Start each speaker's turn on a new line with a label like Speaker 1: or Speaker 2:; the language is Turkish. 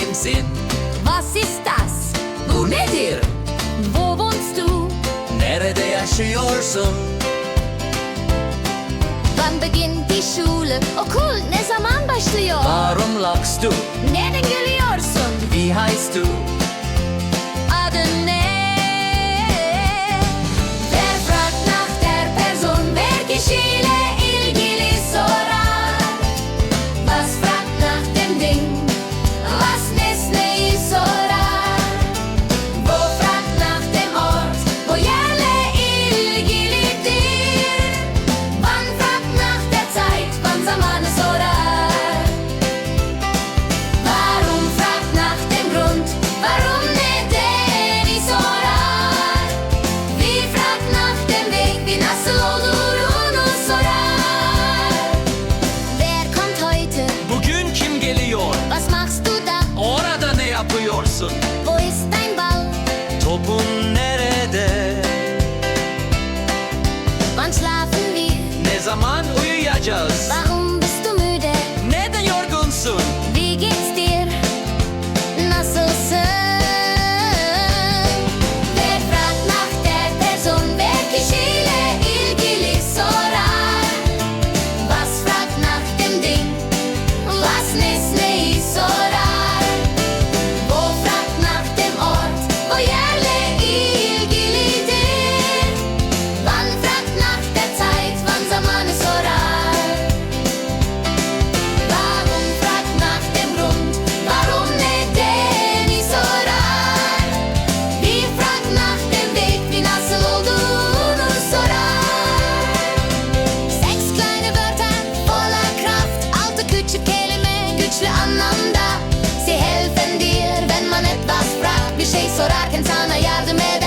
Speaker 1: kimsin?
Speaker 2: Was ist das?
Speaker 1: Bu nedir?
Speaker 2: Wo wohnst du?
Speaker 1: Nerede yaşıyorsun?
Speaker 2: Wann beginnt die Schule? Okul ne zaman başlıyor?
Speaker 1: Warum lachst du?
Speaker 2: Neden gülüyorsun?
Speaker 1: Wie heißt du?
Speaker 2: judge us. sorarken sana yardım eder.